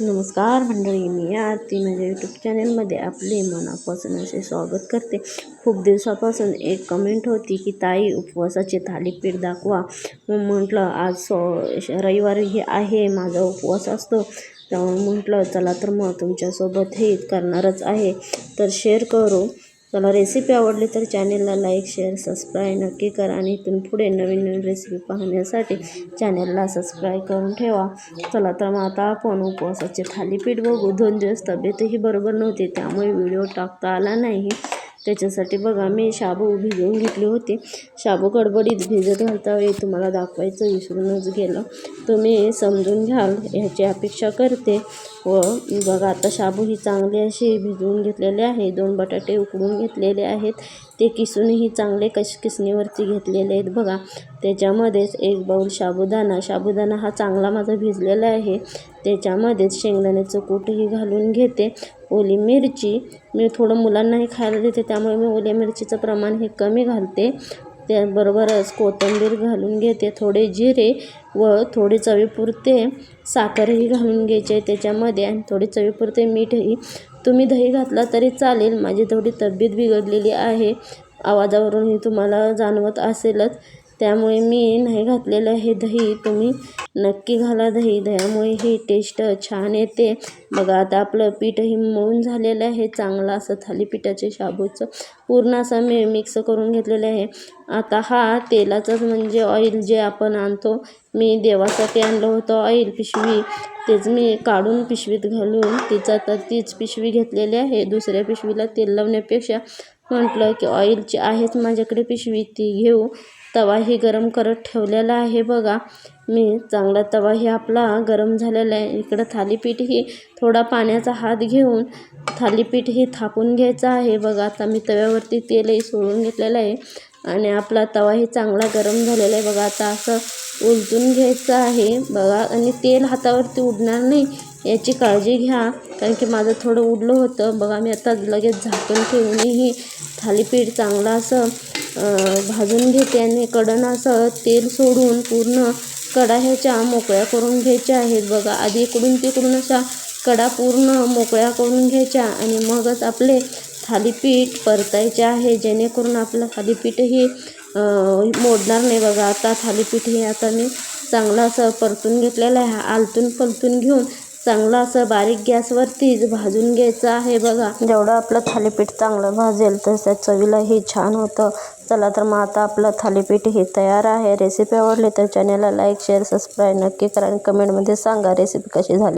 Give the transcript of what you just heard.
नमस्कार मंडळी मी आरती माझ्या यूट्यूब चॅनलमध्ये आपले मनापासून असे स्वागत करते. खूप दिवसापासून एक कमेंट होती की ताई उपवासाचे थालीपीठ दाखवा. मग म्हटलं आज सो रविवारी हे आहे माझा उपवास असतो. त्यामुळे म्हटलं चला तर मग तुमच्यासोबत हे करणारच आहे. तर शेअर करू. चला रेसिपी आवडली तर चॅनेलला लाईक शेअर सबस्क्राईब नक्की करा आणि इथून पुढे नवीन नवीन रेसिपी पाहण्यासाठी चॅनेलला सबस्क्राईब करून ठेवा. चला तर मग आता आपण उपवासाचे थालीपीठ बघू. दोन दिवस तब्येतही बरोबर नव्हती त्यामुळे व्हिडिओ टाकता आला नाही. त्याच्यासाठी बघा मी शाबू भिजवून घेतली होती. शाबू गडबडीत भिजत घालता वेळी तुम्हाला दाखवायचं विसरूनच गेलं. तुम्ही समजून घ्याल ह्याची अपेक्षा करते. व बघा आता शाबू ही चांगली अशी भिजवून घेतलेले आहे. दोन बटाटे उकडून घेतलेले आहेत. ते किसूनही चांगले कश किसणीवरती घेतलेले आहेत बघा. त्याच्यामध्येच एक बाऊल साबुदाणा साबुदाणा हा चांगला माझा भिजलेला आहे. त्याच्यामध्येच शेंगदाण्याचं कूटही घालून घेते. ओली मिरची मी थोडं मुलांनाही खायला देते त्यामुळे मी ओल्या मिरचीचं प्रमाण हे कमी घालते. त्याबरोबरच कोथिंबीर घालून घेते. थोडे जिरे व थोडे चवीपुरते साखरही घालून घ्यायचे त्याच्यामध्ये आणि थोडे चवीपुरते मीठही. तुम्ही दही घातला तरी चालेल. माझी थोडी तब्येत बिघडलेली आहे. आवाजावरूनही तुम्हाला जाणवत असेलच. त्यामुळे मी नाही घातलेलं हे दही. तुम्ही नक्की घाला दही. दह्यामुळे ही टेस्ट छान येते. बघा आता आपलं पीठही मळून झालेलं आहे. चांगलं असं थालीपीठाचे शाबूचं पूर्ण असं मी मिक्स करून घेतलेलं आहे. आता हा तेलाचंच म्हणजे ऑइल जे आपण आणतो मी देवासाठी आणलं होतं ऑइल पिशवी. तेच मी काढून पिशवीत घालून तिचा तर तीच पिशवी घेतलेली आहे. दुसऱ्या पिशवीला तेल लावण्यापेक्षा म्हटलं की ऑइलची आहेच माझ्याकडे पिशवी ती घेऊ. तवाही गरम करत ठेवलेला आहे बघा. मी चांगला तवाही आपला गरम झालेला आहे. इकडं थालीपीठही थोडा पाण्याचा हात घेऊन थालीपीठही थापून घ्यायचं आहे. बघा आता मी तव्यावरती तेलही सोडून घेतलेलं आहे आणि आपला तवाही चांगला गरम झालेला आहे. बघा आता असं उलटून घ्यायचं आहे. बघा आणि तेल हातावरती उडणार नाही. याची काळजी घ्या. कारण की माझं थोडं उडलं होतं. बघा मी आता लगेच झाकून ठेवूनही थालीपीठ चांगलं असं भाजून घेते आणि कडण असं तेल सोडून पूर्ण कडा ह्याच्या मोकळ्या करून घ्यायच्या आहेत. बघा आधी इकडून तिकडून अशा कडा पूर्ण मोकळ्या करून घ्यायच्या आणि मगच आपले थालीपीठ परतायचे आहे. जेणेकरून आपलं थालीपीठही मोडणार नाही. बघा आता थालीपीठ हे आता मी चांगलं असं परतून घेतलेलं आहे. आलतून पलतून घेऊन चांगलं असं बारीक गॅसवरतीच भाजून घ्यायचं आहे बघा. जेवढं आपलं थालीपीठ चांगलं भाजेल तसं चवीलाही छान होतं. चला तर मग आता आपलं थालीपीठ हे तयार आहे. रेसिपी आवडली तर चॅनलला लाईक शेअर सबस्क्राईब नक्की करा आणि कमेंटमध्ये सांगा रेसिपी कशी झाली.